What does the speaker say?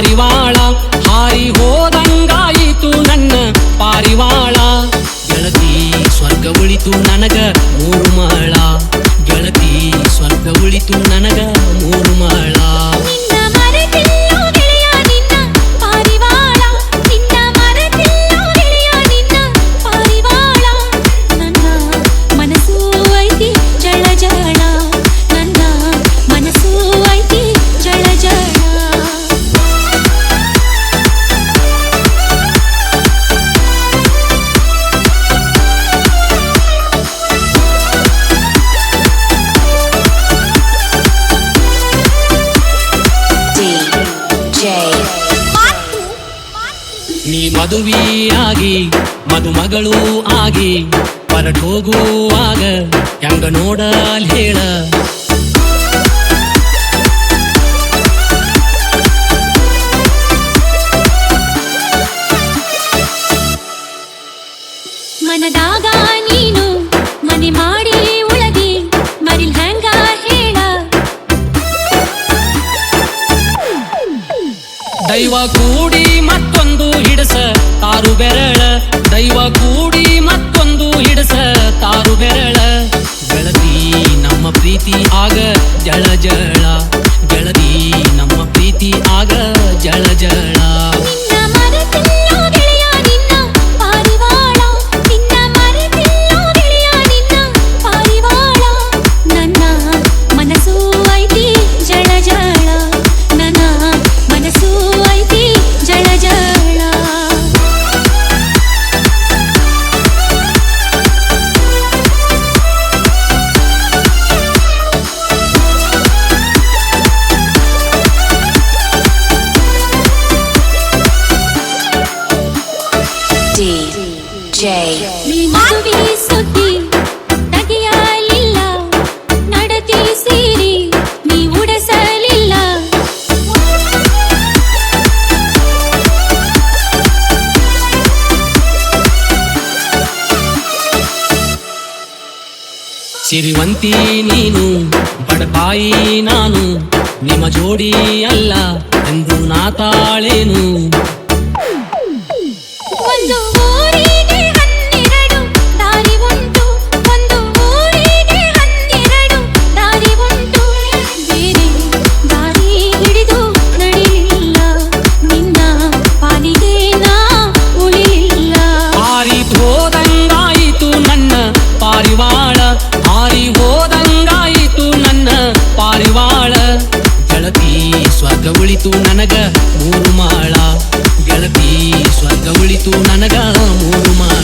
ಪಾರಿವಾಳ, ಹಾರಿ ಹೋದಂಗಾಯಿತು ನನ್ನ ಪಾರಿವಾಳ. ಗೆಳತಿ, ಸ್ವರ್ಗ ಉಳಿತು ನನಗ ಮೂರು ಮಾಳ. ಗೆಳತಿ, ಸ್ವರ್ಗ ಉಳಿತು ನನಗ ಮೂರು ಮಾಳ. ಮದುವೆಯಾಗಿ ಮದುಮಗಳು ಆಗಿ ಹೊರಟು ಹೋಗುವಾಗ ಹೆಂಗ ನೋಡಲ್ ಹೇಳ. ಮನದಾಗ ನೀನು ಮನೆ ಮಾಡಿ ಉಳಗಿ ಮರಿಲ್ ಹೆಂಗ ಹೇಳ. ದೈವ ಕೂಡಿ ಕೂಡಿ ಮತ್ತೊಂದು ಹಿಡಸ ತಾರು ಬೆರಳ. ಬೆಳದಿ ನಮ್ಮ ಪ್ರೀತಿ ಆಗ ಜಳ ಜಳ. ಸಿರಿವಂತಿ ನೀನು ಬಡಪಾಯಿ ನಾನು ನಿಮ್ಮ ಜೋಡಿ ಅಲ್ಲ ಎಂದು ನಾ ತಾಳೇನು. ಸ್ವರ್ಗ ಉಳಿತು ನನಗ ಮೂರು ಮಾಳ. ಗೆಳತಿ ಸ್ವರ್ಗ ಉಳಿತು ನನಗ ಮೂರು ಮಾಳ.